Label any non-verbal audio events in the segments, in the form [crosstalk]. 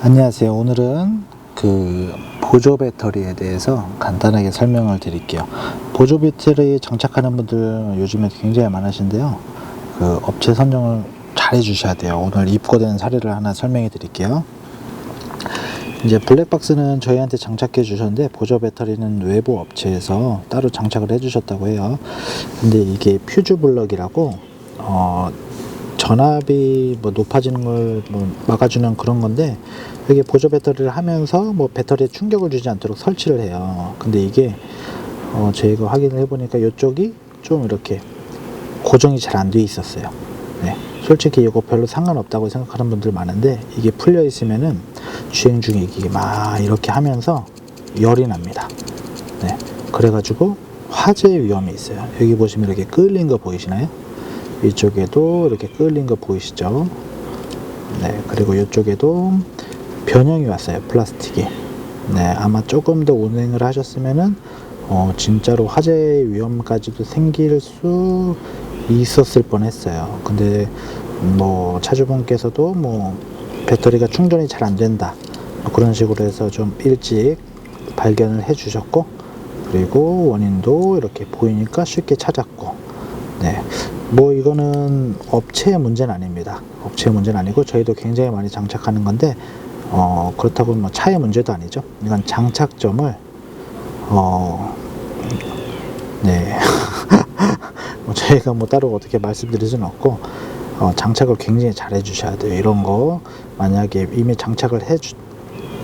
안녕하세요. 오늘은 그 보조 배터리에 대해서 간단하게 설명을 드릴게요. 보조 배터리 장착하는 분들 요즘에 굉장히 많으신데요. 그 업체 선정을 잘 해주셔야 돼요. 오늘 입고된 사례를 하나 설명해 드릴게요. 이제 블랙박스는 저희한테 장착해 주셨는데 보조 배터리는 외부 업체에서 따로 장착을 해 주셨다고 해요. 근데 이게 퓨즈 블럭이라고 어 전압이 뭐 높아지는 걸 뭐 막아주는 그런 건데 여기 보조 배터리를 하면서 뭐 배터리에 충격을 주지 않도록 설치를 해요. 근데 이게 어 저희가 확인을 해보니까 이쪽이 좀 이렇게 고정이 잘 안 돼 있었어요. 네. 솔직히 이거 별로 상관없다고 생각하는 분들 많은데 이게 풀려 있으면은 주행 중에 이게 막 이렇게 하면서 열이 납니다. 네. 그래가지고 화재 위험이 있어요. 여기 보시면 이렇게 끌린 거 보이시나요? 이쪽에도 이렇게 끌린 거 보이시죠? 네. 그리고 이쪽에도 변형이 왔어요. 플라스틱이. 네. 아마 조금 더 운행을 하셨으면은 어, 진짜로 화재 위험까지도 생길 수 있었을 뻔했어요. 근데 뭐 차주분께서도 뭐 배터리가 충전이 잘 안 된다 뭐 그런 식으로 해서 좀 일찍 발견을 해주셨고 그리고 원인도 이렇게 보이니까 쉽게 찾았고 네. 뭐 이거는 업체의 문제는 아닙니다. 업체의 문제는 아니고 저희도 굉장히 많이 장착하는 건데 어, 그렇다고 뭐 차의 문제도 아니죠. 이건 장착점을 어, 네. [laughs] 뭐 저희가 뭐 따로 어떻게 말씀드릴 수는 없고 어, 장착을 굉장히 잘 해주셔야 돼요. 이런 거 만약에 이미 장착을 해주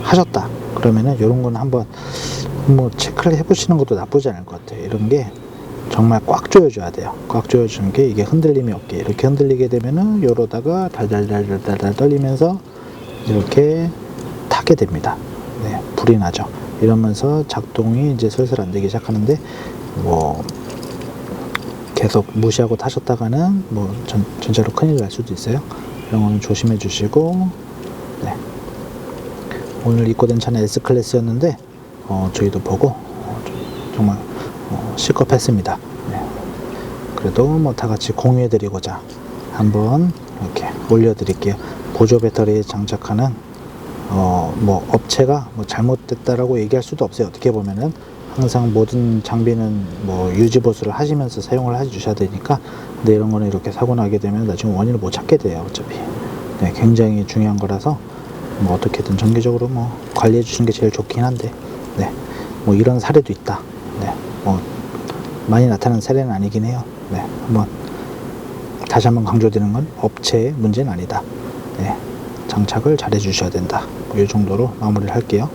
하셨다 그러면은 이런 거는 한번 뭐 체크를 해보시는 것도 나쁘지 않을 것 같아요. 이런 게 정말 꽉 조여줘야 돼요. 꽉 조여주는 게 이게 흔들림이 없게 이렇게 흔들리게 되면은 요러다가 달달달달달 떨리면서 이렇게 타게 됩니다. 네, 불이 나죠. 이러면서 작동이 이제 슬슬 안 되기 시작하는데 뭐 계속 무시하고 타셨다가는 뭐 전, 전체로 큰일 날 수도 있어요. 이런 거는 조심해 주시고 네. 오늘 입고 된 차는 S 클래스였는데 어, 저희도 보고 어, 좀- 정말 어, 실컷했습니다. 네. 그래도 뭐 다 같이 공유해 드리고자 한번 이렇게 올려드릴게요. 보조 배터리에 장착하는 어, 뭐 업체가 뭐 잘못됐다라고 얘기할 수도 없어요. 어떻게 보면은 항상 모든 장비는 뭐 유지 보수를 하시면서 사용을 해 주셔야 되니까 근데 이런 거는 이렇게 사고 나게 되면 나중에 원인을 못 찾게 돼요. 어차피 네, 굉장히 중요한 거라서 뭐 어떻게든 정기적으로 뭐 관리해 주시는 게 제일 좋긴 한데 네, 뭐 이런 사례도 있다. 네, 뭐 많이 나타나는 사례는 아니긴 해요. 네, 한번 다시 한번 강조드리는 건 업체의 문제는 아니다. 네, 장착을 잘 해주셔야 된다. 뭐 이 정도로 마무리를 할게요.